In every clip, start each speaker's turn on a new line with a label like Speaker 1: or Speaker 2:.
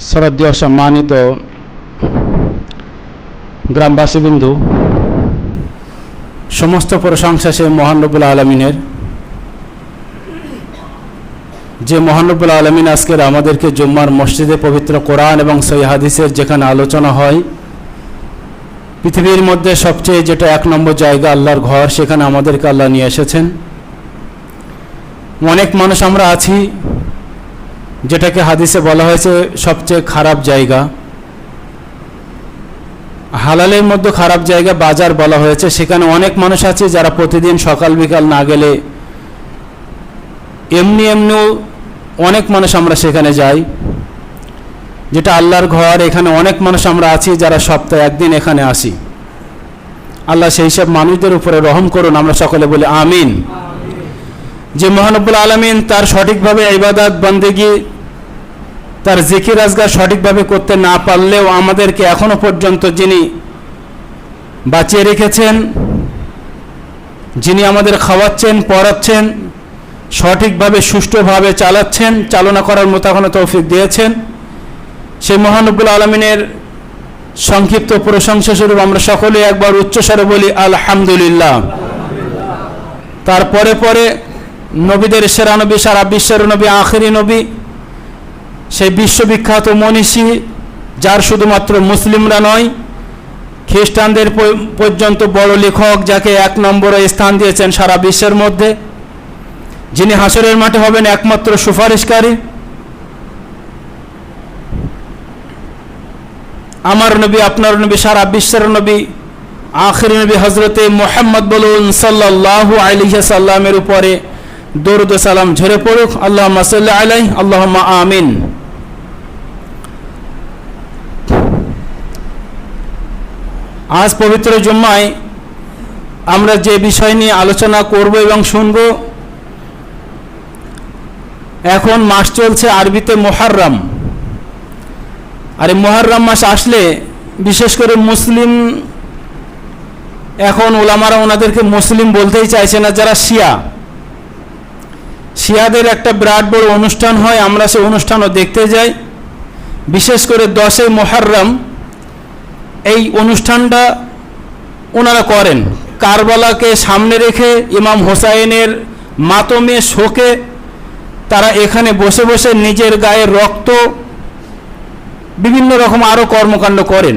Speaker 1: শ্রদ্ধেয় সম্মানিত গ্রামবাসীবৃন্দু সমস্ত প্রশংসা সে মহানবুল আলমিনের। যে মহানবুল আলমিন আজকের আমাদেরকে জুম্মার মসজিদে পবিত্র কোরআন এবং হাদিসের যেখানে আলোচনা হয়, পৃথিবীর মধ্যে সবচেয়ে যেটা এক নম্বর জায়গা আল্লাহর ঘর, সেখানে আমাদেরকে আল্লাহ নিয়ে এসেছেন। অনেক মানুষ আমরা আছি যেটাকে হাদিসে বলা হয়েছে, সবচেয়ে খারাপ জায়গা। হালালের মধ্যে খারাপ জায়গা বাজার বলা হয়েছে। সেখানে অনেক মানুষ আছে যারা প্রতিদিন সকাল বিকাল না গেলে এমনি এমনিও অনেক মানুষ আমরা সেখানে যাই। যেটা আল্লাহর ঘর, এখানে অনেক মানুষ আমরা আছি যারা সপ্তাহে একদিন এখানে আসি। আল্লাহ সেই সব মানুষদের উপরে রহম করুন, আমরা সকলে বলি আমিন। যে মহানব্বুল আলমিন তার সঠিকভাবে ইবাদত, বন্দেগি তার জিকির আজগার সঠিকভাবে করতে না পারলেও আমাদেরকে এখনও পর্যন্ত যিনি বাঁচিয়ে রেখেছেন, যিনি আমাদের খাওয়াচ্ছেন, পড়াচ্ছেন, সঠিকভাবে, সুষ্ঠুভাবে চালাচ্ছেন, চালনা করার মতো এখনও তৌফিক দিয়েছেন, সেই মহানব্বুল আলমিনের সংক্ষিপ্ত প্রশংসা স্বরূপ আমরা সকলে একবার উচ্চস্বরে বলি, আলহামদুলিল্লাহ। তারপরে পরে নবীদের সেরা নবী, সারা বিশ্বের নবী, আখেরি নবী সেই বিশ্ববিখ্যাত মনীষী, যার শুধুমাত্র মুসলিমরা নয়, খ্রিস্টানদের পর্যন্ত বড় লেখক যাকে এক নম্বরে স্থান দিয়েছেন সারা বিশ্বের মধ্যে, যিনি হাসরের মাঠে হবেন একমাত্র সুপারিশকারী। আমার নবী, আপনার নবী, সারা বিশ্বের নবী, আখের নবী হজরতে মোহাম্মদ বলুন সাল্লাহ আলিহা সাল্লামের উপরে দরুদ সালাম ঝরে পড়ুক। আল্লাহ আলাই আল্লাহ আমিন। আজ পবিত্র জুম্মায় আমরা যে বিষয় নিয়ে আলোচনা করব এবং শুনব, এখন মাস চলছে আরবিতে মোহাররম। আর এই মোহাররম মাস আসলে বিশেষ করে মুসলিম, এখন ওলামারা ওনাদেরকে মুসলিম বলতেই চাইছে না, যারা শিয়া। শিয়াদের একটা বিরাট বড় অনুষ্ঠান হয়, আমরা সেই অনুষ্ঠানও দেখতে যাই। বিশেষ করে দশই মোহাররম এই অনুষ্ঠানটা ওনারা করেন। কারবালাকে সামনে রেখে ইমাম হোসাইনের মাতমে শোকে তারা এখানে বসে বসে নিজের গায়ের রক্ত, বিভিন্ন রকম আরও কর্মকাণ্ড করেন।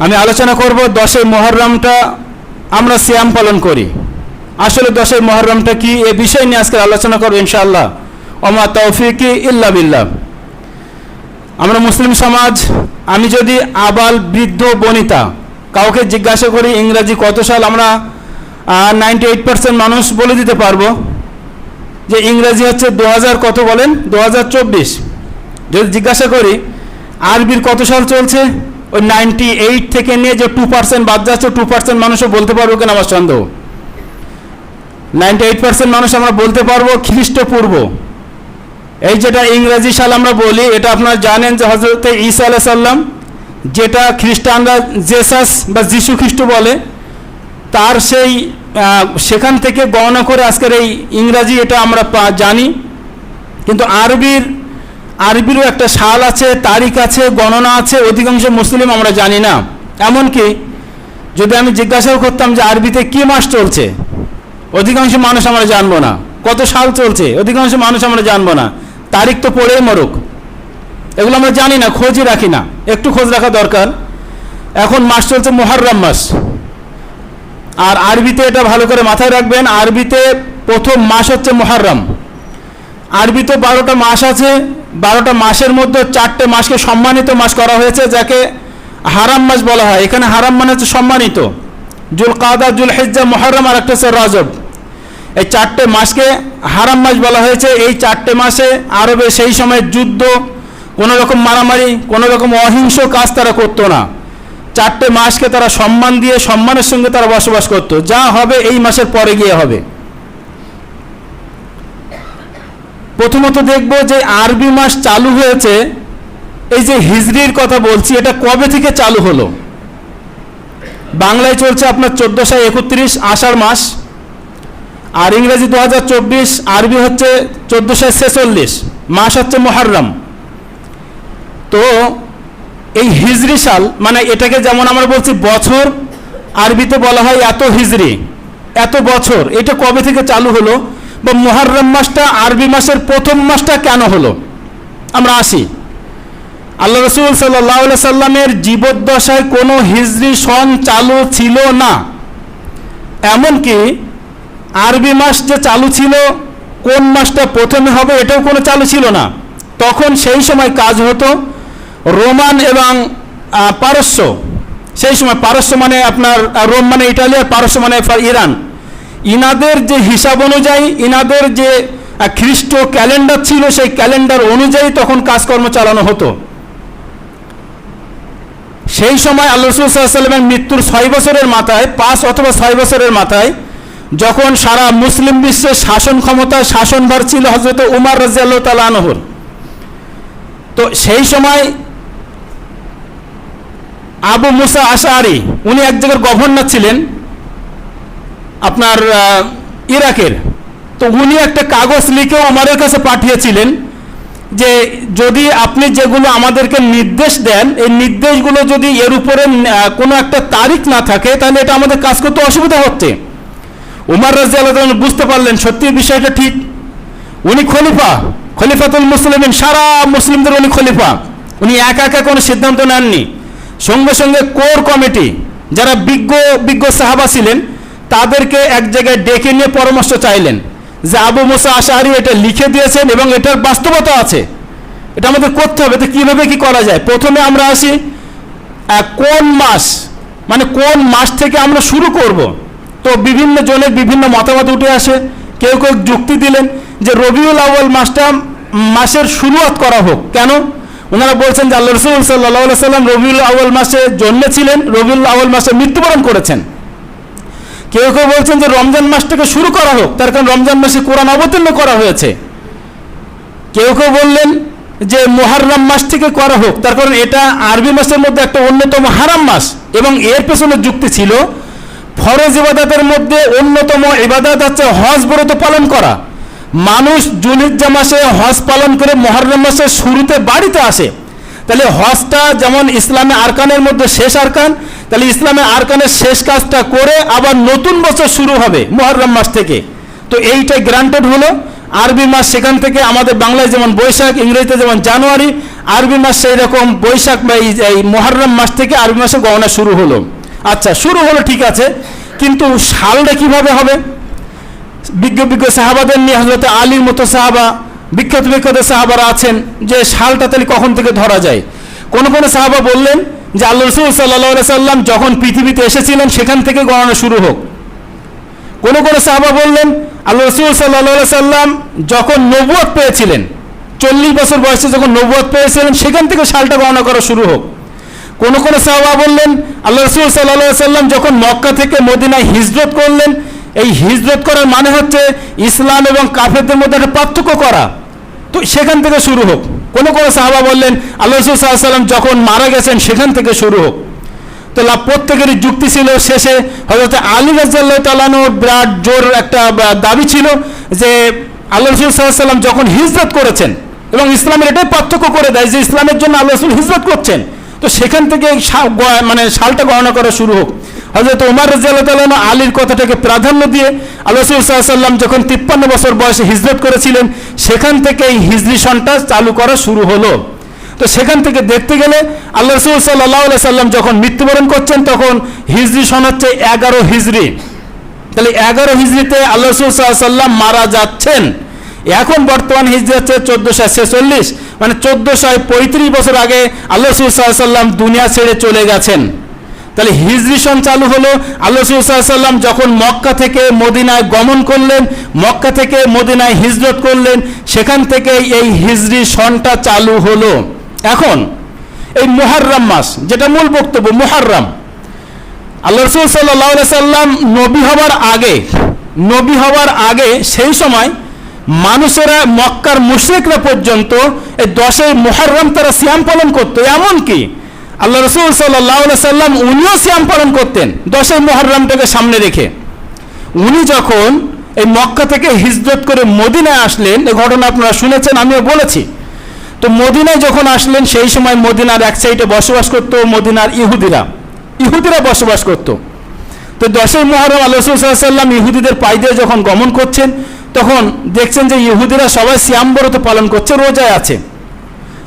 Speaker 1: আমি আলোচনা করব দশই মহরমটা, আমরা শ্যাম পালন করি। আসলে দশই মহরমটা কি? এ বিষয় নিয়ে আজকে আলোচনা করব ইনশাআল্লাহ। অমা তৌফিকি ইল্লা বিল্লাহ। আমরা মুসলিম সমাজ, আমি যদি আবাল বৃদ্ধ বনিতা, কাউকে জিজ্ঞাসা করি ইংরাজি কত সাল, আমরা নাইনটি এইট পার্সেন্ট মানুষ বলে দিতে পারব যে ইংরাজি হচ্ছে দু হাজার কত বলেন? দু হাজার চব্বিশ। যদি জিজ্ঞাসা করি, আরবির কত সাল চলছে? ওই নাইনটি এইট থেকে নিয়ে যে টু পার্সেন্ট বাদ যাচ্ছে টু পার্সেন্ট মানুষও বলতে পারব কিনা আমার সন্দেহ? নাইনটি এইট পার্সেন্ট মানুষ আমরা বলতে পারব খ্রিস্টপূর্ব। এই যেটা ইংরেজি সাল আমরা বলি, এটা আপনারা জানেন যে হজরত ঈসা আলাহ সাল্লাম যেটা খ্রিস্টানরা জেসাস বা যিশু খ্রিস্ট বলে, তার সেই সেখান থেকে গণনা করে আজকের এই ইংরাজি এটা আমরা জানি। কিন্তু আরবির, আরবিরও একটা সাল আছে, তারিখ আছে, গণনা আছে, অধিকাংশ মুসলিম আমরা জানি না। এমনকি যদি আমি জিজ্ঞাসাও করতাম যে আরবিতে কী মাস চলছে, অধিকাংশ মানুষ আমরা জানব না। কত সাল চলছে, অধিকাংশ মানুষ আমরা জানব না। তারিখ তো পড়েই মরুক। এগুলো আমরা জানি না, খোঁজই রাখি না। একটু খোঁজ রাখা দরকার। এখন মাস চলছে মোহাররাম মাস। আর আরবিতে এটা ভালো করে মাথায় রাখবেন, আরবিতে প্রথম মাস হচ্ছে মোহাররম। আরবিতে বারোটা মাস আছে, বারোটা মাসের মধ্যে চারটে মাসকে সম্মানিত মাস করা হয়েছে, যাকে হারাম মাস বলা হয়। এখানে হারাম মানে হচ্ছে সম্মানিত। জুল কাদা জুল হেজ্জা মহরম আর একটা হচ্ছে রজব। এই চারটে মাসকে হারাম মাস বলা হয়েছে। এই চারটে মাসে আরবে সেই সময় যুদ্ধ, কোনো রকম মারামারি, কোনো রকম অহিংস কাজ তারা করতো না। চারটে মাসকে তারা সম্মান দিয়ে, সম্মানের সঙ্গে তারা বসবাস করত। যা হবে এই মাসের পরে গিয়ে হবে। প্রথমত দেখব যে আরবি মাস চালু হয়েছে। এই যে হিজড়ির কথা বলছি, এটা কবে থেকে চালু হলো? বাংলায় চলছে আপনার চোদ্দোশো একত্রিশ আষাঢ় মাস। আর ইংরেজি দু হাজার চব্বিশ, আরবি হচ্ছে চোদ্দোশো ছেচল্লিশ, মাস হচ্ছে মহারম তো এই হিজরি সাল মানে এটাকে যেমন আমরা বলছি বছর, আরবিতে বলা হয় এত হিজরি, এত বছর, এটা কবে থেকে চালু হলো বা মুহাররম মাসটা আরবি মাসের প্রথম মাসটা কেন হলো? আমরা আসি। আল্লাহ রসুল সাল্লাহ সাল্লামের জীবদ্দশায় কোনো হিজরি সন চালু ছিল না। এমনকি আরবি মাস যে চালু ছিল, কোন মাসটা প্রথমে হবে এটাও কোনো চালু ছিল না। তখন সেই সময় কাজ হতো রোমান এবং পারস্য। সেই সময় পারস্য মানে আপনার রোম মানে ইটালি আর পারস্য মানে ইরান। ইনাদের যে হিসাব অনুযায়ী, ইনাদের যে খ্রিস্ট ক্যালেন্ডার ছিল, সেই ক্যালেন্ডার অনুযায়ী তখন কাজকর্ম চালানো হতো। সেই সময় আল্লাহ রসুল সাল্লামের মৃত্যুর ছয় বছরের মাথায়, পাঁচ অথবা ছয় বছরের মাথায় যখন সারা মুসলিম বিশ্বের শাসন ক্ষমতা শাসনভার ছিল হজরত উমার রাজিয়াল্লাহ তালা আনহর, তো সেই সময় আবু মুসা আশারি উনি এক জায়গার গভর্নর ছিলেন আপনার ইরাকের। তো উনি একটা কাগজ লিখেও আমাদের কাছে পাঠিয়েছিলেন যে যদি আপনি যেগুলো আমাদেরকে নির্দেশ দেন, এই নির্দেশগুলো যদি এর উপরে কোনো একটা তারিখ না থাকে, তাহলে এটা আমাদের কাজ করতে অসুবিধা হচ্ছে। উমার রাজি আল্লাহ বুঝতে পারলেন সত্যি বিষয়টা ঠিক। উনি খলিফা, খলিফাতুল মুসলিমিন, সারা মুসলিমদের উনি খলিফা। উনি একা একা কোনো সিদ্ধান্ত নেননি। সঙ্গে সঙ্গে কোর কমিটি, যারা বিজ্ঞ বিজ্ঞ সাহাবা ছিলেন, তাদেরকে এক জায়গায় ডেকে নিয়ে পরামর্শ চাইলেন যে আবু মুসা আশাহারি এটা লিখে দিয়েছেন এবং এটার বাস্তবতা আছে। এটা আমাদের করতে হবে। তো কীভাবে কি করা যায়? প্রথমে আমরা আসি কোন মাস মানে কোন মাস থেকে আমরা শুরু করব? তো বিভিন্ন জনের বিভিন্ন মতামত উঠে আসে। কেউ কেউ যুক্তি দিলেন যে রবিউল আউ্য়াল মাসটা মাসের শুরুয়াত করা হোক। কেন? ওনারা বলছেন যে আল্লাহ রসুল সাল্লাহ সাল্লাম রবিউল আউ্য়াল মাসে জন্মেছিলেন, রবিউল আউ্য়াল মাসে মৃত্যুবরণ করেছেন। কেউ কেউ বলছেন যে রমজান মাসটাকে শুরু করা হোক, তার কারণ রমজান মাসে কোরআন অবতীর্ণ করা হয়েছে। কেউ কেউ বললেন যে মোহাররাম মাস থেকে করা হোক, তার কারণ এটা আরবি মাসের মধ্যে একটা অন্যতম হারাম মাস এবং এর পেছনে যুক্তি ছিল ফরজ ইবাদতের মধ্যে অন্যতম ইবাদত হচ্ছে হজ ব্রত পালন করা। মানুষ জুলিজ্জা মাসে হজ পালন করে মহরম মাসের শুরুতে বাড়িতে আসে। তাহলে হজটা যেমন ইসলামে আরকানের মধ্যে শেষ আরকান, তাহলে ইসলামে আরকানের শেষ কাজটা করে আবার নতুন বছর শুরু হবে মহরম মাস থেকে। তো এইটাই গ্রান্টেড হলো। আরবি মাস সেখান থেকে আমাদের বাংলায় যেমন বৈশাখ, ইংরেজিতে যেমন জানুয়ারি, আরবি মাস সেই রকম বৈশাখ বা এই- এই মহরম মাস থেকে আরবি মাসে গণনা শুরু হলো। আচ্ছা শুরু হলো ঠিক আছে, কিন্তু সালটা কীভাবে হবে? বিজ্ঞ বিজ্ঞ সাহাবাদের নিয়ে হজরত আলীর মতো সাহাবা, বিখ্যাত বিখ্যাত সাহাবারা আছেন, যে সালটা তাহলে কখন থেকে ধরা যায়? কোন কোন সাহাবা বললেন যে আল্লাহ রসুল সাল্লাহ সাল্লাম যখন পৃথিবীতে এসেছিলেন, সেখান থেকে গণনা শুরু হোক। কোন কোন সাহাবা বললেন আল্লাহ রসুল সাল্লাহ সাল্লাম যখন নবুয়ত পেয়েছিলেন, চল্লিশ বছর বয়সে যখন নবুয়ত পেয়েছিলেন, সেখান থেকে সালটা গণনা করা শুরু হোক। কোন কোন সাহাবা বললেন, আল্লাহ রসুল সাল্লাহ সাল্লাম যখন মক্কা থেকে মদিনায় হিজরত করলেন, এই হিজরত করার মানে হচ্ছে ইসলাম এবং কাফেরদের মধ্যে একটা পার্থক্য করা। তো সেখান থেকে শুরু হোক। কোন কোন সাহাবা বললেন, আল্লাহ রসুল সাল্লাহ সাল্লাম যখন মারা গেছেন, সেখান থেকে শুরু হোক। তো লা- প্রত্যেকেরই যুক্তি ছিল, শেষে হজরত আলী রাজ্লাহ তালানোর বিরাট জোর একটা দাবি ছিল যে আল্লাহ রসুল সাল্লাম যখন হিজরত করেছেন এবং ইসলামের এটাই পার্থক্য করে দেয় যে ইসলামের জন্য আল্লাহ রসুল হিজরত করছেন। তো সেখান থেকে মানে সালটা গণনা করা শুরু হোক। হজরত উমার তালানো আলীর কথাটাকে প্রাধান্য দিয়ে আল্লাহ রসুল সাল্লাম যখন তিপ্পান্ন বছর বয়সে হিজরত করেছিলেন, সেখান থেকে এই হিজরি সনটা চালু করা শুরু হলো। তো সেখান থেকে দেখতে গেলে আল্লাহ রসুল সাল্লাহ সাল্লাম যখন মৃত্যুবরণ করছেন, তখন হিজরি সন হচ্ছে এগারো হিজরি। তাহলে এগারো হিজরিতে আল্লাহ রসুল সাল্লাম মারা যাচ্ছেন। এখন বর্তমান হিজরি হচ্ছে চোদ্দোশো ছেচল্লিশ। মানে চোদ্দোশো পঁয়ত্রিশ বছর আগে আল্লাহ রসুল সাল্লাম দুনিয়া ছেড়ে চলে গেছেন। তাহলে হিজরি সন চালু হলো, আল্লাহ রসুল সাল্লাম যখন মক্কা থেকে মদিনায় গমন করলেন, মক্কা থেকে মদিনায় হিজরত করলেন, সেখান থেকে এই হিজরি সনটা চালু হলো। এখন, এই মুহাররাম মাস, যেটা মূল বক্তব্য, মুহাররাম। আল্লাহ রসুল সাল্লাহ সাল্লাম নবী হওয়ার আগে, নবী হওয়ার আগে সেই সময় মানুষেরা মক্কার মুশরিকরা পর্যন্ত এই দশই মুহাররম তারা সিয়াম পালন করতো। এমনকি আল্লাহ রসুল সাল্লাম উনিও সিয়াম পালন করতেন দশই মুহাররমটাকে সামনে রেখে। উনি যখন এই মক্কা থেকে হিজরত করে মদিনায় আসলেন, এ ঘটনা আপনারা শুনেছেন, আমিও বলেছি। তো মদিনায় যখন আসলেন, সেই সময় মদিনার এক সাইডে বসবাস করতো মদিনার ইহুদিরা। ইহুদিরা বসবাস করতো। তো দশই মহরম আল্লাহ সাল্লাম ইহুদিদের পাই দিয়ে যখন গমন করছেন তখন দেখছেন যে ইহুদিরা সবাই সিয়াম ব্রত পালন করছে, রোজায় আছে।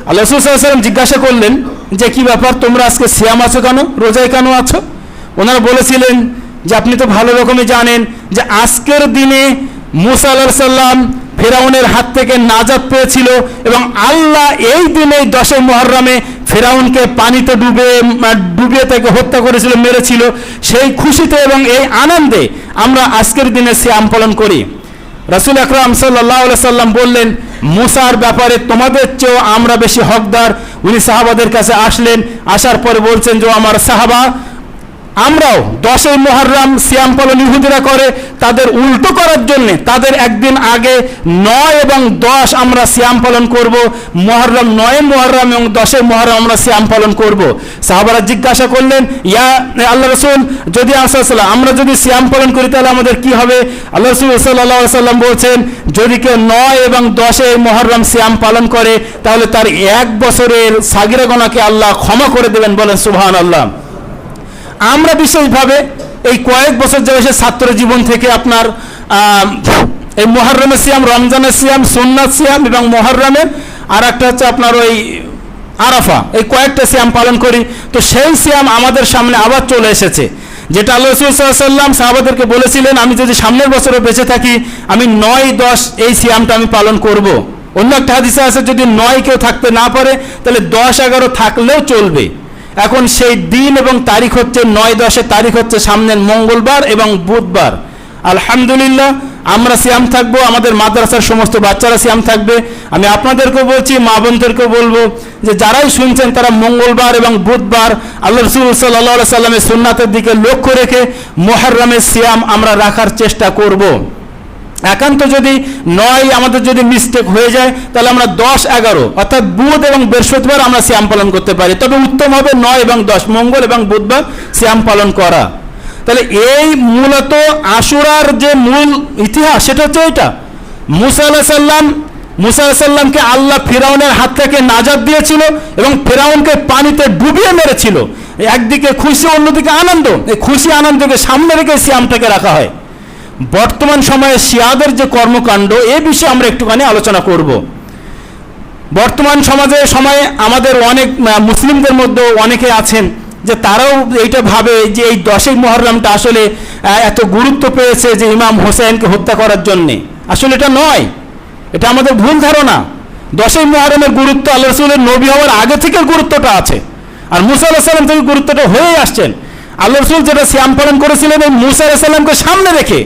Speaker 1: আল্লাহ সাল্লাম জিজ্ঞাসা করলেন যে, কি ব্যাপার? তোমরা আজকে শ্যাম আছো কেন? রোজায় কেন আছো? ওনারা বলেছিলেন যে, আপনি তো ভালো রকমই জানেন যে, আজকের দিনে মুসা আল্লাহ সাল্লাম ফেরাউনের হাত থেকে নাজাত পেয়েছিল এবং আল্লাহ এই দিনে দশে মহরমে ফেরাউনকে পানিতে ডুবে ডুবিয়ে তাকে হত্যা করেছিল, মেরেছিল। সেই খুশিতে এবং এই আনন্দে আমরা আজকের দিনে শ্যাম পালন করি। রাসুল আকরাম সাল্লাহ সাল্লাম বললেন, মুসার ব্যাপারে তোমাদের চেয়েও আমরা বেশি হকদার। উনি সাহাবাদের কাছে আসলেন, আসার পরে বলছেন যে আমার সাহাবা আমরাও দশই মহরম সিয়াম পালন ইহুদিরা করে তাদের উল্টো করার জন্য, তাদের একদিন আগে নয় এবং দশ আমরা সিয়াম পালন করব মহরম নয় মহরম এবং দশই মহরম আমরা সিয়াম পালন করব। সাহাবারা জিজ্ঞাসা করলেন, ইয়া আল্লাহ রসুল, যদি আসাল্লাম আমরা যদি সিয়াম পালন করি তাহলে আমাদের কি হবে? আল্লাহ রসুল সাল্লাহ সাল্লাম বলছেন, যদি কেউ নয় এবং দশে মহরম সিয়াম পালন করে, তাহলে তার এক বছরের সাগিরা গোনাকে আল্লাহ ক্ষমা করে দেবেন বলেন সুবহান আল্লাহ আমরা বিশেষভাবে এই কয়েক বছর যে এসে ছাত্র জীবন থেকে আপনার এই মহরমের সিয়াম, রমজানের সিয়াম, সুন্নাত সিয়াম এবং মহরমের আর একটা হচ্ছে আপনার ওই আরাফা, এই কয়েকটা সিয়াম পালন করি। তো সেই সিয়াম আমাদের সামনে আবার চলে এসেছে। যেটা আল্লাহ রসুল সাল্লাম সাহাবাদেরকে বলেছিলেন, আমি যদি সামনের বছরে বেঁচে থাকি, আমি নয় দশ এই সিয়ামটা আমি পালন করব। অন্য একটা হাদিসে আছে, যদি নয় কেউ থাকতে না পারে, তাহলে দশ এগারো থাকলেও চলবে। এখন সেই দিন এবং তারিখ হচ্ছে নয় দশের তারিখ হচ্ছে সামনের মঙ্গলবার এবং বুধবার আলহামদুলিল্লাহ, আমরা সিয়াম থাকব, আমাদের মাদ্রাসার সমস্ত বাচ্চারা সিয়াম থাকবে আমি আপনাদেরকেও বলছি, মা বোনদেরকেও বলব যে যারাই শুনছেন তারা মঙ্গলবার এবং বুধবার আল্লাহ রসুল সাল্লাহ সাল্লামের সুন্নাতের দিকে লক্ষ্য রেখে মোহরমের সিয়াম আমরা রাখার চেষ্টা করব। একান্ত যদি নয়, আমাদের যদি মিস্টেক হয়ে যায়, তাহলে আমরা দশ, এগারো, অর্থাৎ বুধ এবং বৃহস্পতিবার আমরা শ্যাম পালন করতে পারি। তবে উত্তম হবে নয় এবং দশ, মঙ্গল এবং বুধবার শ্যাম পালন করা। তাহলে এই মূলত আশুরার যে মূল ইতিহাস, সেটা হচ্ছে এটা। মুসা আল্লাহ সাল্লাম মুসা সাল্লামকে আল্লাহ ফেরাউনের হাত থেকে নাজাদ দিয়েছিল এবং ফেরাউনকে পানিতে ডুবিয়ে মেরেছিল। একদিকে খুশি, অন্যদিকে আনন্দ। এই খুশি, আনন্দকে সামনে রেখে শ্যামটাকে রাখা হয়। বর্তমান সময়ে শিয়াদের যে কর্মকাণ্ড, এ বিষয়ে আমরা একটুখানি আলোচনা করব। বর্তমান সমাজে, সময়ে আমাদের অনেক মুসলিমদের মধ্যে অনেকে আছেন যে তারাও এইটা ভাবে যে এই দশই মহরমটা আসলে এত গুরুত্ব পেয়েছে যে ইমাম হোসেনকে হত্যা করার জন্যে। আসলে এটা নয়। এটা আমাদের ভুল ধারণা। দশই মহরমের গুরুত্ব আল্লাহ রসুলের নবী হওয়ার আগে থেকে গুরুত্বটা আছে। আর মুসা আল্লাহ সাল্লাম থেকে গুরুত্বটা হয়েই আসছেন। আল্লাহ রসুল যেটা শ্যাম পালন করেছিলেন, এই মুসা আল্লাহ সাল্লামকে সামনে রেখে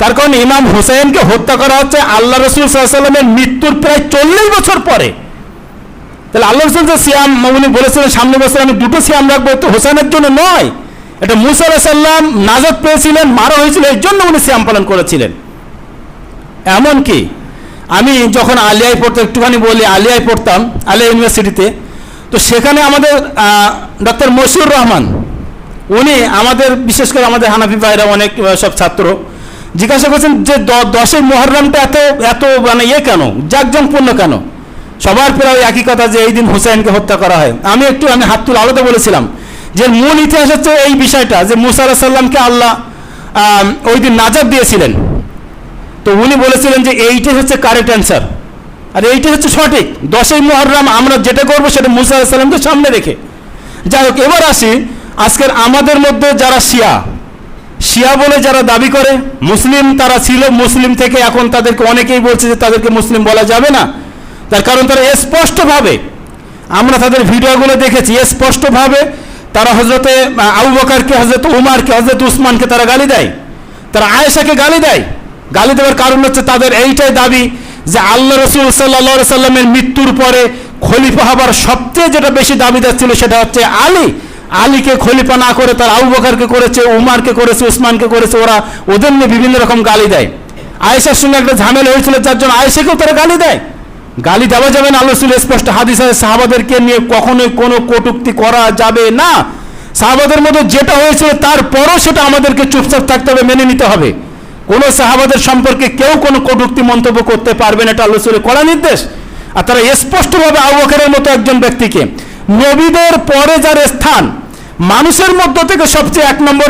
Speaker 1: তার কারণ ইমাম হোসেনকে হত্যা করা হচ্ছে আল্লাহ রসুল সাল্লামের মৃত্যুর প্রায় চল্লিশ বছর পরে। তাহলে আল্লাহ রসুল সিয়াম, উনি বলেছিলেন, সামনে বছর আমি দুটো সিয়াম রাখব তো হোসেনের জন্য নয়। এটা মুসা সাল্লাম নাজাদ পেয়েছিলেন, মারা হয়েছিল, এর জন্য উনি সিয়াম পালন করেছিলেন। এমনকি আমি যখন আলিয়ায় পড়তাম একটুখানি বলি আলিয়ায় পড়তাম আলিয়া ইউনিভার্সিটিতে, তো সেখানে আমাদের ডক্টর মশিউর রহমান, উনি আমাদের, বিশেষ করে আমাদের হানাফি ভাইরা অনেক সব ছাত্র জিজ্ঞাসা করছেন যে দশের মহরমটা এত এত মানে ইয়ে কেন? জাকজমপূর্ণ কেন? সবার প্রায় একই কথা যে এই দিন হুসাইনকে হত্যা করা হয়। আমি একটু, আমি হাত তুলে আলাদা বলেছিলাম যে মূল ইতিহাস হচ্ছে এই বিষয়টা যে মুসা আলাহ সাল্লামকে আল্লাহ ওই দিন নাজাদ দিয়েছিলেন। তো উনি বলেছিলেন যে এইটাই হচ্ছে কারেক্ট অ্যান্সার। আর এইটাই হচ্ছে সঠিক। দশই মহরম আমরা যেটা করব সেটা মুসা আলাহ সাল্লামকে সামনে রেখে। যাই হোক, এবার আসি আজকের আমাদের মধ্যে যারা শিয়া শিয়া বলে যারা দাবি করে, মুসলিম তারা ছিল, মুসলিম থেকে এখন তাদেরকে অনেকেই বলছে যে তাদেরকে মুসলিম বলা যাবে না। তার কারণ তারা স্পষ্টভাবে, আমরা তাদের ভিডিওগুলো দেখেছি, স্পষ্টভাবে তারা হজরতে আবু বকারকে হজরত উমারকে হজরত উসমানকে তারা গালি দেয়। তারা আয়েশাকে গালি দেয়। গালি দেওয়ার কারণ হচ্ছে তাদের এইটাই দাবি যে আল্লাহ রসুল সাল্লা সাল্লামের মৃত্যুর পরে খলিফা হবার সবচেয়ে যেটা বেশি দাবিদার ছিল সেটা হচ্ছে আলী। আলীকে খলিফা না করে, তার আবু বকরকে করেছে, উমারকে করেছে, উসমানকে করেছে, ওরা ওদের নিয়ে বিভিন্ন রকম গালি দেয়। আয়েশার সঙ্গে একটা ঝামেলা হয়েছিল, যার জন্য আয়েশাকেও তারা গালি দেয়। গালি দেওয়া যাবে না রসুল স্পষ্ট হাদিস সাহাবাদেরকে নিয়ে কখনোই কোনো কটুক্তি করা যাবে না। সাহাবাদের মধ্যে যেটা হয়েছিল, তারপরও সেটা আমাদেরকে চুপচাপ থাকতে হবে, মেনে নিতে হবে। কোনো সাহাবাদের সম্পর্কে কেউ কোনো কটুক্তি মন্তব্য করতে পারবে না, এটা আল্লাহ রসুলের কড়া নির্দেশ। আর তারা স্পষ্টভাবে আবু বকরের মতো একজন ব্যক্তিকে নবীদের পরে যার স্থান, মানুষের মধ্য থেকে সবচেয়ে এক নম্বর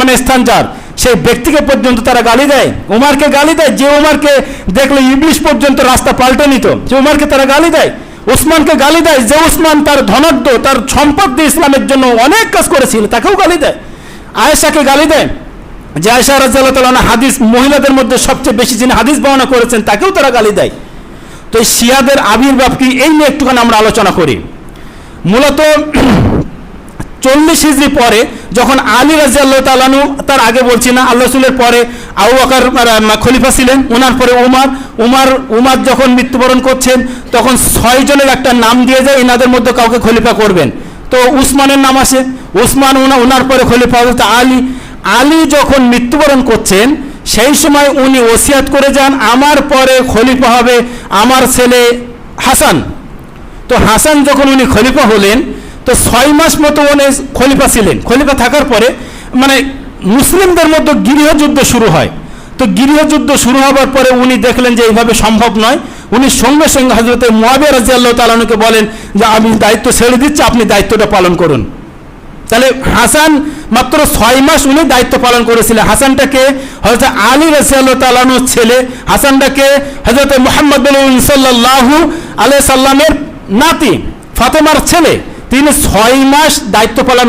Speaker 1: মানে স্থান যার, সেই ব্যক্তিকে পর্যন্ত তারা গালি দেয়। উমারকে গালি দেয়, যে উমারকে দেখলে ইংলিশ পর্যন্ত রাস্তা পাল্টে নিত, যে উমারকে তারা গালি দেয়। উসমানকে গালি দেয়, যে উসমান তার ধনাঢ্য, তার সম্পদ দিয়ে ইসলামের জন্য অনেক কাজ করেছিল, তাকেও গালি দেয়। আয়েশাকে গালি দেয়, যে আয়েশা তাআলা হাদিস, মহিলাদের মধ্যে সবচেয়ে বেশি যিনি হাদিস বর্ণনা করেছেন, তাকেও তারা গালি দেয়। তো শিয়াদের আবির্ভাব কি, এই নিয়ে একটুখানি আমরা আলোচনা করি। মূলত চল্লিশ হিজড়ি পরে যখন আলী রাজিয়াল্লাহ তালানু তার আগে বলছি না আল্লাহ রসুলের পরে বকর আহ, খলিফা ছিলেন ওনার পরে উমার। উমার উমার যখন মৃত্যুবরণ করছেন তখন ছয় জনের একটা নাম দিয়ে যায় এনাদের মধ্যে কাউকে খলিফা করবেন। তো উসমানের নাম আসে। উসমান উনা ওনার পরে খলিফা হজরত আলী। আলী যখন মৃত্যুবরণ করছেন সেই সময় উনি ওসিয়াত করে যান আমার পরে খলিফা হবে আমার ছেলে হাসান। তো হাসান যখন উনি খলিফা হলেন, তো ছয় মাস মতো উনি খলিফা ছিলেন। খলিফা থাকার পরে মানে মুসলিমদের মধ্যে গৃহযুদ্ধ শুরু হয়। তো গৃহযুদ্ধ শুরু হবার পরে উনি দেখলেন যে এইভাবে সম্ভব নয়। উনি সঙ্গে সঙ্গে হজরতে মোয়াবিয়া রাজি আল্লাহ তালানুকে বলেন যে, আমি দায়িত্ব ছেড়ে দিচ্ছি, আপনি দায়িত্বটা পালন করুন। তাহলে হাসান মাত্র ছয় মাস উনি দায়িত্ব পালন করেছিলেন। হাসানটাকে হজরত আলী রসিয়াল্লাহ তালানুর ছেলে, হাসানটাকে হজরত মোহাম্মদ সাল্লাহু আলাই সাল্লামের নাতি, ফাতেমার ছেলে, তিনি ছয় মাস দায়িত্ব পালন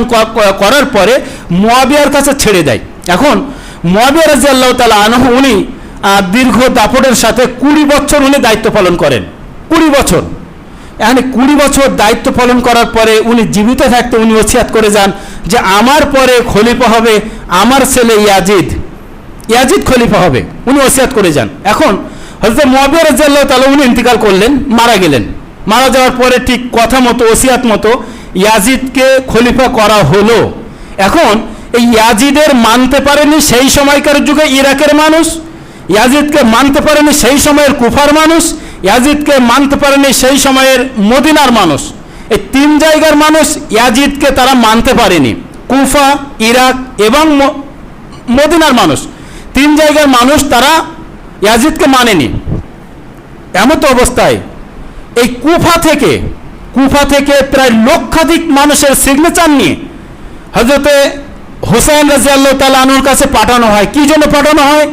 Speaker 1: করার পরে মোয়াবিয়ার কাছে ছেড়ে দেয়। এখন মোয়াবিয়া রাজি আল্লাহ তালা আনহু, উনি দীর্ঘ দাপটের সাথে কুড়ি বছর উনি দায়িত্ব পালন করেন। কুড়ি বছর। এখানে কুড়ি বছর দায়িত্ব পালন করার পরে উনি জীবিত থাকতে উনি ওসিয়াত করে যান যে আমার পরে খলিফা হবে আমার ছেলে ইয়াজিদ। ইয়াজিদ খলিফা হবে। উনি ওসিয়াত করে যান। এখন হজরত মোয়াবিয়া রাজিয়াল্লাহ তালা উনি ইন্তিকাল করলেন, মারা গেলেন। মারা যাওয়ার পরে ঠিক কথা মতো, ওসিয়াত মতো ইয়াজিদকে খলিফা করা হলো। এখন এই ইয়াজিদের মানতে পারেনি সেই সময়কার যুগে ইরাকের মানুষ, ইয়াজিদকে মানতে পারেনি সেই সময়ের কুফার মানুষ, ইয়াজিদকে মানতে পারেনি সেই সময়ের মদিনার মানুষ। এই তিন জায়গার মানুষ ইয়াজিদকে তারা মানতে পারেনি। কুফা, ইরাক এবং মদিনার মানুষ। তিন জায়গার মানুষ তারা ইয়াজিদকে মানেনি। এমত অবস্থায় এই কুফা থেকে কুফা থেকে প্রায় লক্ষাধিক মানুষের সিগনেচার নিয়ে হজরতে হোসেন রাজিয়াল্লাহ তালানুর কাছে পাঠানো হয়। কি জন্য পাঠানো হয়?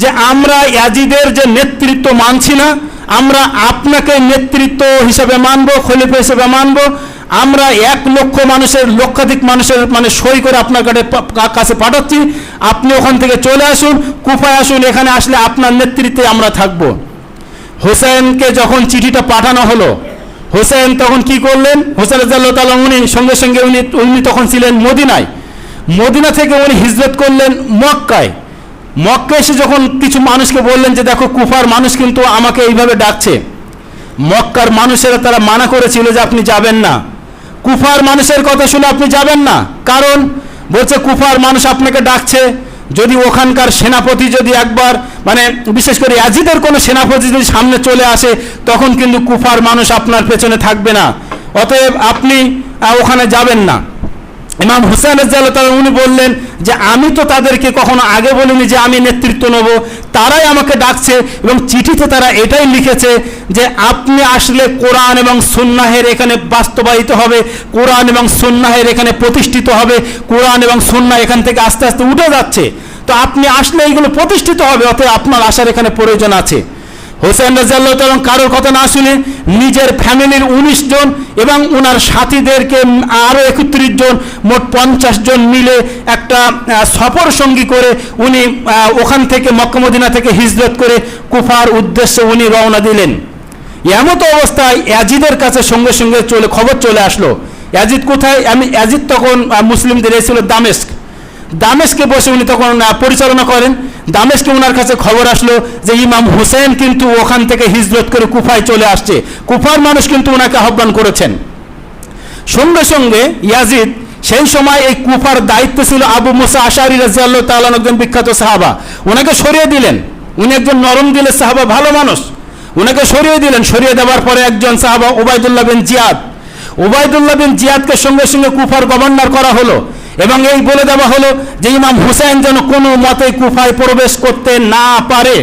Speaker 1: যে আমরা ইয়াজিদের যে নেতৃত্ব মানছি না, আমরা আপনাকে নেতৃত্ব হিসেবে মানব, খলিফা হিসেবে মানব, আমরা এক লক্ষ মানুষের, লক্ষাধিক মানুষের মানে সই করে আপনার কাছে পাঠাচ্ছি। আপনি ওখান থেকে চলে আসুন, কুফায় আসুন, এখানে আসলে আপনার নেতৃত্বে আমরা থাকব। হোসেনকে যখন চিঠিটা পাঠানো হলো, হোসেন তখন কি করলেন? হোসেন রাজাল্লাহ উনি সঙ্গে সঙ্গে উনি উনি তখন ছিলেন মদিনায়। মদিনা থেকে উনি হিজরত করলেন মক্কায়। মক্কা এসে যখন কিছু মানুষকে বললেন যে, দেখো, কুফার মানুষ কিন্তু আমাকে এইভাবে ডাকছে। মক্কার মানুষেরা তারা মানা করেছিল যে, আপনি যাবেন না। কুফার মানুষের কথা শুনে আপনি যাবেন না। কারণ বলছে, কুফার মানুষ আপনাকে ডাকছে। যদি ওখানকার সেনাপতি যদি একবার মানে বিশেষ করে আজিদের কোনো সেনাপতি যদি সামনে চলে আসে, তখন কিন্তু কুফার মানুষ আপনার পেছনে থাকবে না। অতএব আপনি ওখানে যাবেন না। ইমাম হুসেন রাজ্জাল্লাহ উনি বললেন যে, আমি তো তাদেরকে কখনো আগে বলিনি যে আমি নেতৃত্ব নেব। তারাই আমাকে ডাকছে এবং চিঠিতে তারা এটাই লিখেছে যে, আপনি আসলে কোরআন এবং সুন্নাহের এখানে বাস্তবায়িত হবে। কোরআন এবং সুন্নাহের এখানে প্রতিষ্ঠিত হবে। কোরআন এবং সুন্না এখান থেকে আস্তে আস্তে উঠে যাচ্ছে। তো আপনি আসলে এইগুলো প্রতিষ্ঠিত হবে, অতএব আপনার আসার এখানে প্রয়োজন আছে। হোসেন রাজিয়াল্লাহ এবং কারোর কথা না শুনে নিজের ফ্যামিলির উনিশ জন এবং ওনার সাথীদেরকে আরও একত্রিশ জন, মোট পঞ্চাশ জন মিলে একটা সফর সঙ্গী করে উনি ওখান থেকে মক্কামদিনা থেকে হিজরত করে কুফার উদ্দেশ্যে উনি রওনা দিলেন। এমতো অবস্থায় অ্যাজিদের কাছে সঙ্গে সঙ্গে চলে, খবর চলে আসলো। অ্যাজিদ কোথায়? আমি অ্যাজিদ তখন মুসলিমদের এসেছিল দামেস্ক। দামেশকে বসে উনি তখন পরিচালনা করেন। দামেশকে ওনার কাছে খবর আসলো যে ইমাম হোসেন কিন্তু ওখান থেকে হিজরত করে কুফায় চলে আসছে। কুফার মানুষ কিন্তু ওনাকে আহ্বান করেছেন। সঙ্গে সঙ্গে ইয়াজিদ, সেই সময় এই কুফার দায়িত্ব ছিল আবু মুসা আশারি রাজিয়াল্লাহ তাআলা একজন বিখ্যাত সাহাবা। ওনাকে সরিয়ে দিলেন। উনি একজন নরম দিলের সাহাবা, ভালো মানুষ। ওনাকে সরিয়ে দিলেন। সরিয়ে দেওয়ার পরে একজন সাহাবা ওবায়দুল্লাহ বিন জিয়াদ। ওবায়দুল্লাহ বিন জিয়াদকে সঙ্গে সঙ্গে কুফার গভর্নর করা হলো। এবং এই বলে দেওয়া হলো যে ইমাম হুসেন যেন কোনো মতে কুফায় প্রবেশ করতে না পারে।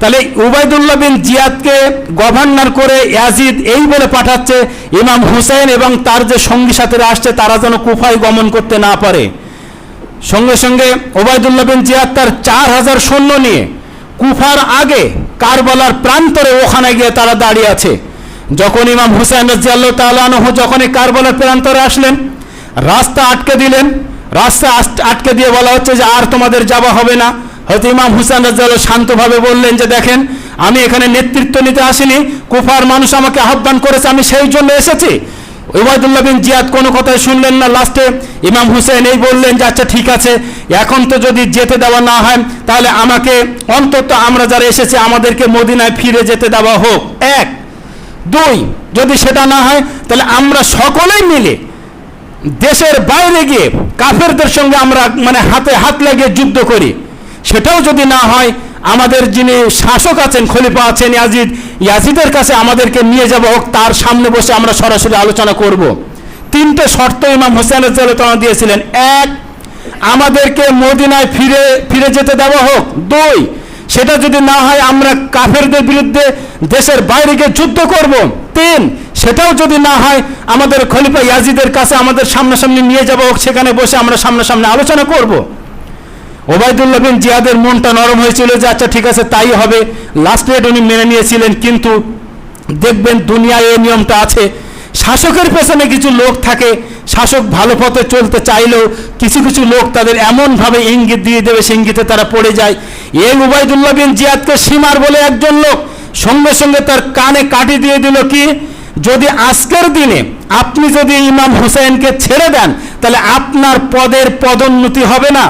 Speaker 1: তাহলে উবাইদুল্লাহ বিন জিয়াদকে গভর্নর করে ইয়াজিদ এই বলে পাঠাচ্ছে, ইমাম হুসেন এবং তার যে সঙ্গী সাথীরা আসছে তারা যেন কুফায় গমন করতে না পারে। সঙ্গে সঙ্গে ওবায়দুল্লাহ বিন জিয়াদ তার চার হাজার সৈন্য নিয়ে কুফার আগে কারবালার প্রান্তরে ওখানে গিয়ে তারা দাঁড়িয়ে আছে। যখন ইমাম হুসাইন রাজিয়াল্লাহ তালানহ যখন এই কারবালার প্রান্তরে আসলেন রাস্তা আটকে দিলেন। রাস্তা আটকে দিয়ে বলা হচ্ছে যে আর তোমাদের যাওয়া হবে না। হয়তো ইমাম হুসাইন রাজিয়াল্লাহ শান্তভাবে বললেন যে দেখেন, আমি এখানে নেতৃত্ব নিতে আসিনি, কুফার মানুষ আমাকে আহ্বান করেছে, আমি সেই জন্য এসেছি। ওবায়দুল্লাহ বিন জিয়াদ কোনো কথাই শুনলেন না। লাস্টে ইমাম হুসেন এই বললেন যে আচ্ছা ঠিক আছে, এখন তো যদি যেতে দেওয়া না হয়, তাহলে আমাকে অন্তত আমরা যারা এসেছি, আমাদেরকে মদিনায় ফিরে যেতে দেওয়া হোক। এক। দুই, যদি সেটা না হয়, তাহলে আমরা সকলেই মিলে দেশের বাইরে গিয়ে কাফেরদের সঙ্গে আমরা মানে হাতে হাত লাগিয়ে যুদ্ধ করি। সেটাও যদি না হয়, আমাদের যিনি শাসক আছেন, খলিফা আছেন ইয়াজিদ, ইয়াজিদের কাছে আমাদেরকে নিয়ে যাব হোক, তার সামনে বসে আমরা সরাসরি আলোচনা করব। তিনটে শর্ত ইমাম হোসেন তালা দিয়েছিলেন। এক, আমাদেরকে মদিনায় ফিরে ফিরে যেতে দেওয়া হোক। দুই, সেটা যদি না হয়, আমরা কাফেরদের বিরুদ্ধে দেশের বাইরে গিয়ে যুদ্ধ করব। তিন সেটাও যদি না হয়, আমাদের খলিফা ইয়াজিদের কাছে আমাদের সামনাসামনি নিয়ে যাব, সেখানে বসে আমরা সামনাসামনি আলোচনা করব। ওবায়দুল্লাহ বিন জিয়াদের মনটা নরম হয়েছিল যে আচ্ছা ঠিক আছে, তাই হবে। লাস্ট রেট উনি মেনে নিয়েছিলেন, কিন্তু দেখবেন দুনিয়ায় এই নিয়মটা আছে। শাসকের পেছনে কিছু লোক থাকে, শাসক ভালো পথে চলতে চাইলেও কিছু কিছু লোক তাদের এমনভাবে ইঙ্গিত দিয়ে দেবে, সে ইঙ্গিতে তারা পড়ে যায়। এই উবায়দুল্লাহ বিন জিয়াদকে সীমার বলে একজন লোক সঙ্গে সঙ্গে তার কানে কাটি দিয়ে দিল কি? যদি আজকের দিনে আপনি যদি ইমাম হুসাইনকে ছেড়ে দেন, তাহলে আপনার পদের পদোন্নতি হবে না,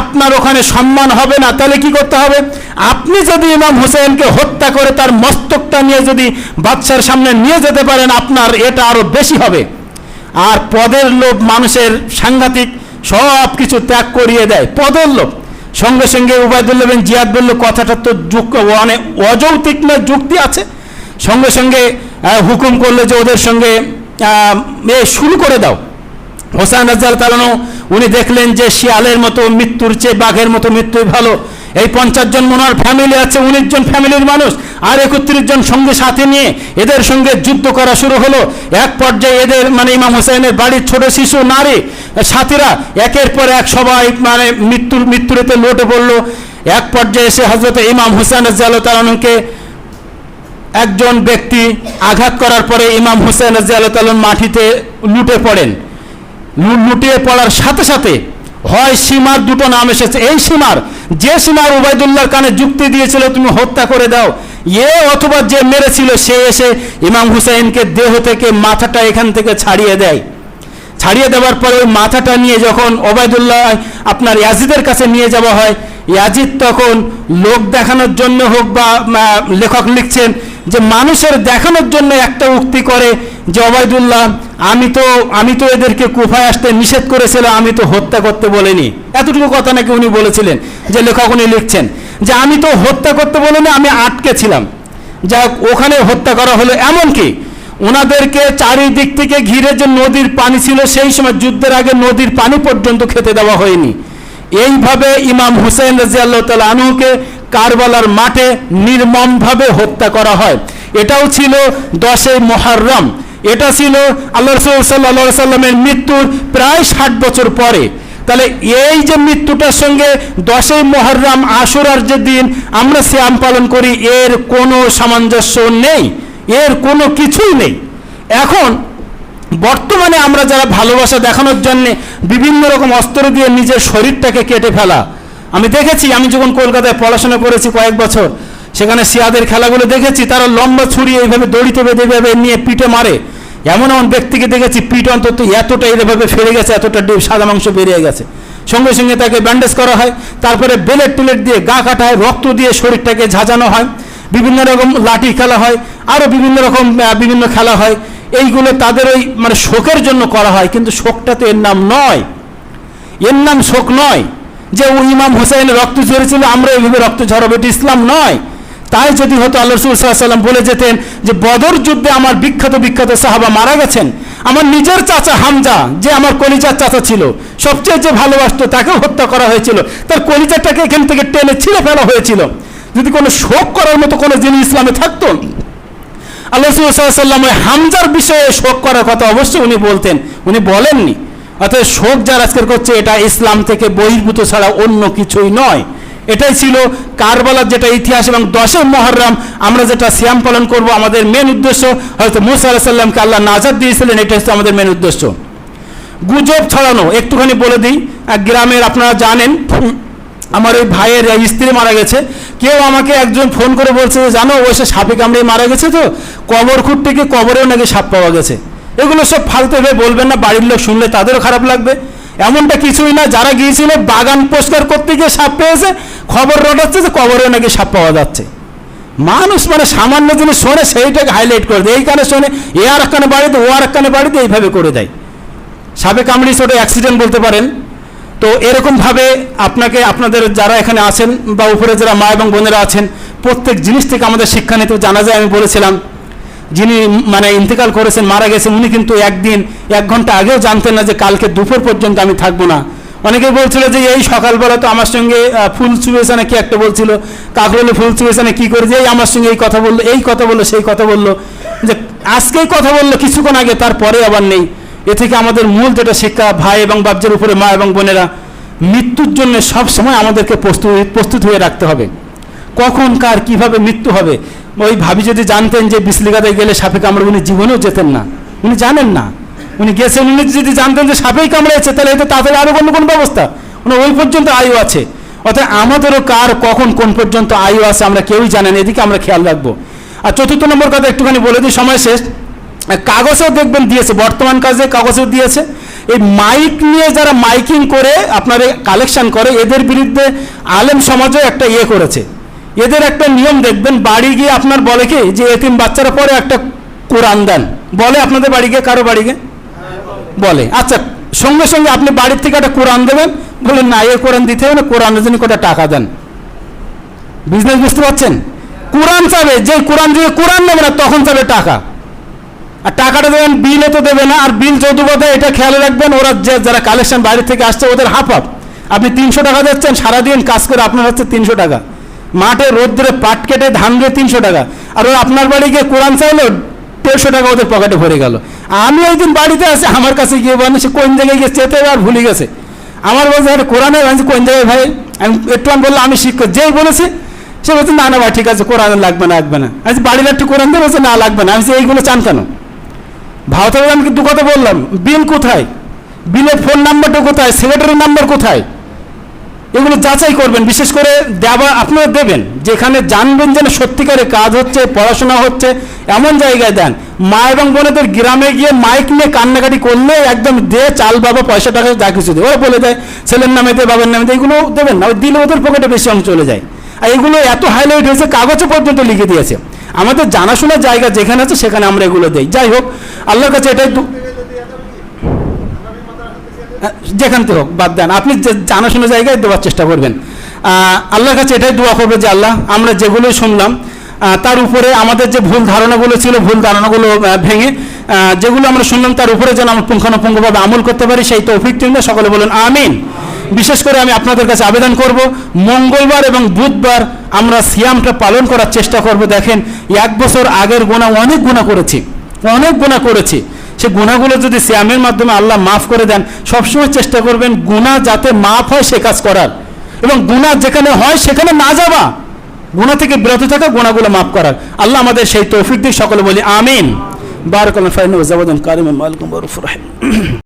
Speaker 1: আপনার ওখানে সম্মান হবে না। তাহলে কি করতে হবে? আপনি যদি ইমাম হুসেনকে হত্যা করে তার মস্তকটা নিয়ে যদি বাচ্চার সামনে নিয়ে যেতে পারেন, আপনার এটা আরও বেশি হবে। আর পদের লোভ মানুষের সাংঘাতিক সব কিছু ত্যাগ করিয়ে দেয়। পদের লোভ। সঙ্গে সঙ্গে উবায়দুল্লাহ বিন জিয়াদ বলল, কথাটা তো অনেক অযৌক্তিক না যুক্তি আছে। সঙ্গে সঙ্গে হুকুম করল যে ওদের সঙ্গে এ শুরু করে দাও। হোসেন রাজ্জাল তালানো উনি দেখলেন যে শিয়ালের মতো মৃত্যুর চেয়ে বাঘের মতো মৃত্যুই ভালো। এই পঞ্চাশ জন মনোয়ার ফ্যামিলি আছে, উনিশ জন ফ্যামিলির মানুষ, আর একত্রিশ জন সঙ্গে সাথে নিয়ে এদের সঙ্গে যুদ্ধ করা শুরু হলো। এক পর্যায়ে এদের মানে ইমাম হোসেনের বাড়ির ছোট শিশু, নারী, সাথীরা একের পর এক সবাই মানে মৃত্যুর মৃত্যুরেতে লোটে পড়ল। এক পর্যায়ে এসে হজরত ইমাম হোসেন তালানুকে একজন ব্যক্তি আঘাত করার পরে ইমাম হুসেন রাজিয়াল মাটিতে লুটে পড়েন। লুটিয়ে পড়ার সাথে সাথে হয় সীমার দুটো নাম এসেছে। এই সীমার যে সীমার উবাইদুল্লাহর কানে যুক্তি দিয়েছিল, তুমি হত্যা করে দাও। এ অথবা যে মেরেছিল, সে এসে ইমাম হুসাইনকে দেহ থেকে মাথাটা এখান থেকে ছাড়িয়ে দেয়। ছাড়িয়ে দেওয়ার পরে ওই মাথাটা নিয়ে যখন ওবায়দুল্লাহ আপনার ইয়াজিদের কাছে নিয়ে যাওয়া হয়, ইয়াজিদ তখন লোক দেখানোর জন্য হোক বা লেখক লিখছেন যে, মানুষের দেখানোর জন্য একটা উক্তি করে যে ওবায়দুল্লাহ, আমি তো আমি তো এদেরকে কুফায় আসতে নিষেধ করেছিলাম আমি তো হত্যা করতে বলিনি। এতটুকু কথা নাকি উনি বলেছিলেন, যে লেখক উনি লিখছেন, যে আমি তো হত্যা করতে বলিনি, আমি আটকে ছিলাম। যা ওখানে হত্যা করা হলো এমনকি ওনাদেরকে চারিদিক থেকে ঘিরে যে নদীর পানি ছিল, সেই সময় যুদ্ধের আগে নদীর পানি পর্যন্ত খেতে দেওয়া হয়নি। এইভাবে ইমাম হুসেন রাজিয়াল্লাহ তালা আনুকে কারবালার মাঠে নির্মমভাবে হত্যা করা হয়। এটাও ছিল দশই মহরম এটা ছিল আল্লাহ রসুল সাল্লা সাল্লামের মৃত্যুর প্রায় ষাট বছর পরে। তাহলে এই যে মৃত্যুটার সঙ্গে দশই মহরম আশুরার যে দিন, আমরা শ্যাম পালন করি, এর কোনো সামঞ্জস্য নেই, এর কোনো কিছুই নেই। এখন বর্তমানে আমরা যারা ভালোবাসা দেখানোর জন্যে বিভিন্ন রকম অস্ত্র দিয়ে নিজের শরীরটাকে কেটে ফেলা, আমি দেখেছি, আমি যখন কলকাতায় পড়াশোনা করেছি কয়েক বছর সেখানে সিয়াদের খেলাগুলো দেখেছি, তারা লম্বা ছুরি এইভাবে দড়িতে বেঁধে বেঁধে নিয়ে পিঠে মারে। এমন এমন ব্যক্তিকে দেখেছি, পিঠ অন্তত এতটা এইভাবে ফেলে গেছে, এতটা সাদা মাংস বেরিয়ে গেছে। সঙ্গে সঙ্গে তাকে ব্যান্ডেজ করা হয়, তারপরে বেলেট টেলেট দিয়ে গা কাটা হয় রক্ত দিয়ে শরীরটাকে ঝাঁঝানো হয়। বিভিন্ন রকম লাঠি খেলা হয় আরও বিভিন্ন রকম বিভিন্ন খেলা হয়। এইগুলো তাদের ওই মানে শোকের জন্য করা হয়, কিন্তু শোকটা তো এর নাম নয়। এর নাম শোক নয় যে ও ইমাম হোসেনের রক্ত ঝরেছিল, আমরা এইভাবে রক্ত ঝরাবো, এটা ইসলাম নয়। তাই যদি হতো আল্লাহ রসুল সাল্লাম বলে যেতেন যে বদর যুদ্ধে আমার বিখ্যাত বিখ্যাত সাহাবা মারা গেছেন, আমার নিজের চাচা হামজা, যে আমার কলিজার চাচা ছিল, সবচেয়ে যে ভালোবাসতো তাকে হত্যা করা হয়েছিল। তার কলিজাটাকে এখান থেকে টেনে ছিঁড়ে ফেলা হয়েছিল। যদি কোনো শোক করার মতো কোনো জিনিস ইসলামে থাকতো, আল্লাহ সাল্লাম ওই হামজার বিষয়ে শোক করার কথা অবশ্যই উনি বলতেন। উনি বলেননি অর্থাৎ শোক যারা আজকের করছে, এটা ইসলাম থেকে বহির্ভূত ছাড়া অন্য কিছুই নয়। এটাই ছিল কারবালার যেটা ইতিহাস এবং দশই মহরম। আমরা যেটা শ্যাম পালন করব, আমাদের মেন উদ্দেশ্য, হয়তো মুসা আল্লাহ সাল্লামকে আল্লাহ নাজাদ দিয়েছিলেন এটা হচ্ছে আমাদের মেন উদ্দেশ্য। গুজব ছড়ানো, একটুখানি বলে দিই গ্রামের আপনারা জানেন, আমার ওই ভাইয়ের স্ত্রী মারা গেছে। কেউ আমাকে একজন ফোন করে বলছে যে, জানো ও সে সাপে কামড়ে মারা গেছে তো? কবর খুঁট থেকে কবরেও নাকি সাপ পাওয়া গেছে? এগুলো সব ফালতু ভেবে বলবেন না, বাড়ির লোক শুনলে তাদেরও খারাপ লাগবে। এমনটা কিছুই না, যারা গিয়েছিল বাগান পরিষ্কার করতে গিয়ে সাপ পেয়েছে, খবর রটাচ্ছে যে কবরেও নাকি সাপ পাওয়া যাচ্ছে। মানুষ মানে সামান্য জিনিস শোনে, সেইটাকে হাইলাইট করে দেয়। এই কানে শোনে, এ আর কানে বাড়িতে, ও আর কানে বাড়িতে, এইভাবে করে দেয়। সাপে কামড়ি ওটা অ্যাক্সিডেন্ট বলতে পারেন। তো এরকমভাবে আপনাকে, আপনাদের যারা এখানে আছেন বা উপরে যারা মা এবং বোনেরা আছেন, প্রত্যেক জিনিস থেকে আমাদের শিক্ষা নিতে জানা যায়, আমি বলেছিলাম। যিনি মানে ইন্তেকাল করেছেন, মারা গেছেন, উনি কিন্তু একদিন, এক ঘণ্টা আগেও জানতেন না যে কালকে দুপুর পর্যন্ত আমি থাকব না। অনেকে বলছিল যে এই সকালবেলা তো আমার সঙ্গে ফুল চুয়েছে না কি একটা বলছিল, কাকরলে ফুল চুয়েছে না কি করেছে এই আমার সঙ্গে এই কথা বলল, এই কথা বলল, সেই কথা বলল। যে আজকেই কথা বলল, কিছুক্ষণ আগে, তারপরে আবার নেই। এ থেকে আমাদের মূল যেটা শিক্ষা, ভাই এবং বাচ্চার উপরে, মা এবং বোনেরা, মৃত্যুর জন্য সব সময় আমাদেরকে প্রস্তুত প্রস্তুত হয়ে রাখতে হবে। কখন কার কীভাবে মৃত্যু হবে? ওই ভাবি যদি জানতেন যে বিসলিগাতে গেলে সাপে কামড়ে উনি জীবনেও যেতেন না। উনি জানেন না। উনি গেছেন, উনি যদি জানতেন যে সাপেই কামড়েছে তাহলে হয়তো তাড়াতাড়ি আরও অন্য কোনো ব্যবস্থা। উনি ওই পর্যন্ত আয়ু আছে। অর্থাৎ আমাদেরও কার, কখন, কোন পর্যন্ত আয়ু আছে, আমরা কেউই জানেন এদিকে আমরা খেয়াল রাখব। আর চতুর্থ নম্বর কথা একটুখানি বলে দিই, সময় শেষ। কাগজেও দেখবেন দিয়েছে, বর্তমান কাজে কাগজেও দিয়েছে। এই মাইক নিয়ে যারা মাইকিং করে, আপনার কালেকশন করে, এদের বিরুদ্ধে আলেম সমাজও একটা ইয়ে করেছে। এদের একটা নিয়ম দেখবেন, বাড়ি গিয়ে আপনার বলে কি, যে এতিম বাচ্চারা পরে একটা কোরআন দেন। বলে আপনাদের বাড়ি গিয়ে, কারও বাড়ি গিয়ে? বলে। আচ্ছা সঙ্গে সঙ্গে আপনি বাড়ির থেকে একটা কোরআন দেবেন বলেন না এ কোরআন দিতে হবে না, কোরআনের জন্য কটা টাকা দেন। বিজনেস বুঝতে পারছেন? কোরআন চাবে, যে কোরআন দিয়ে কোরআন নেবে না, তখন চাবে টাকা। আর টাকাটা দেবেন, বিলও তো দেবে না, আর বিল চৌদ্দপদে এটা খেয়াল রাখবেন, ওরা যে যারা কালেকশন বাইরে থেকে আসছে, ওদের হাফ হাফ। আপনি তিনশো টাকা দিচ্ছেন, সারাদিন কাজ করে আপনার হচ্ছে তিনশো টাকা। মাঠে রোদ ধরে পাট কেটে ধান দিয়ে তিনশো টাকা। আর ওরা আপনার বাড়ি গিয়ে কোরআন চাইলো দেড়শো টাকা ওদের পকেটে ভরে গেল। আমি ওই দিন বাড়িতে আছি আমার কাছে গিয়ে বলেন সে কোন জায়গায় গিয়ে চেতে আর ভুলে গেছে। আমার বলছে আরে কোরআনে বলছি, কোন জায়গায় ভাই? আমি একটু আমি বললাম আমি শিক্ষক যেই বলেছি সে বলছে না না ভাই ঠিক আছে কোরআন লাগবে না লাগবে না। আমি বাড়ির একটু কোরআন দিয়ে বলছে না লাগবে না। আমি এইগুলো চান কেন? ভারতের আমি দু কথা বললাম বিল কোথায়? বিলের ফোন নাম্বারটা কোথায়? সেক্রেটারির নাম্বার কোথায়? এগুলো যাচাই করবেন। বিশেষ করে দেওয়া আপনারা দেবেন, যেখানে জানবেন যেন সত্যিকারে কাজ হচ্ছে, পড়াশোনা হচ্ছে, এমন জায়গায় দেন। মা এবং বোনেদের গ্রামে গিয়ে মাইক নিয়ে কান্নাকাটি করলে একদম দে, চাল, বাবা, পয়সা, টাকা, যা কিছু দেয়। ওরা বলে দেয়, ছেলের নামে দে, বাবার নামে দে এগুলো দেবেন না। ওই দিলে ওদের পকেটে বেশি অংশ চলে যায়। আর এগুলো এত হাইলাইট হয়েছে কাগজে পর্যন্ত লিখে দিয়েছে। আমাদের জানাশোনা জায়গা যেখানে আছে, সেখানে আমরা এগুলো দেই। যাই হোক, আল্লাহর কাছে এটাই যেখান থেকে হোক, বাদ দেন। আপনি জানাশোনা জায়গায় দেওয়ার চেষ্টা করবেন। আল্লাহর কাছে এটাই দোয়া করবে যে, আল্লাহ, আমরা যেগুলোই শুনলাম তার উপরে আমাদের যে ভুল ধারণাগুলো ছিল, ভুল ধারণাগুলো ভেঙে যেগুলো আমরা শুনলাম, তার উপরে যেন আমরা পুঙ্খানুপুঙ্খভাবে আমল করতে পারি, সেই তৌফিক তিনি সকলে বলেন, আমিন। বিশেষ করে আমি আপনাদের কাছে আবেদন করব, মঙ্গলবার এবং বুধবার আমরা সিয়ামটা পালন করার চেষ্টা করব। দেখেন, এক বছর আগের গোনা অনেক গুণা করেছি, অনেক গুণা করেছি। সে গুণাগুলো যদি শ্যামের মাধ্যমে আল্লাহ মাফ করে দেন, সবসময় চেষ্টা করবেন গুণা যাতে মাফ হয় সে কাজ করার। এবং গুণা যেখানে হয় সেখানে না যাওয়া। গুণা থেকে বিরত থাকা গুণাগুলো মাফ করার। আল্লাহ আমাদের সেই তৌফিক দিয়ে সকলে বলি আমিন। বারকাল ফাইন কারিম মালকুম বরফ রাহিম।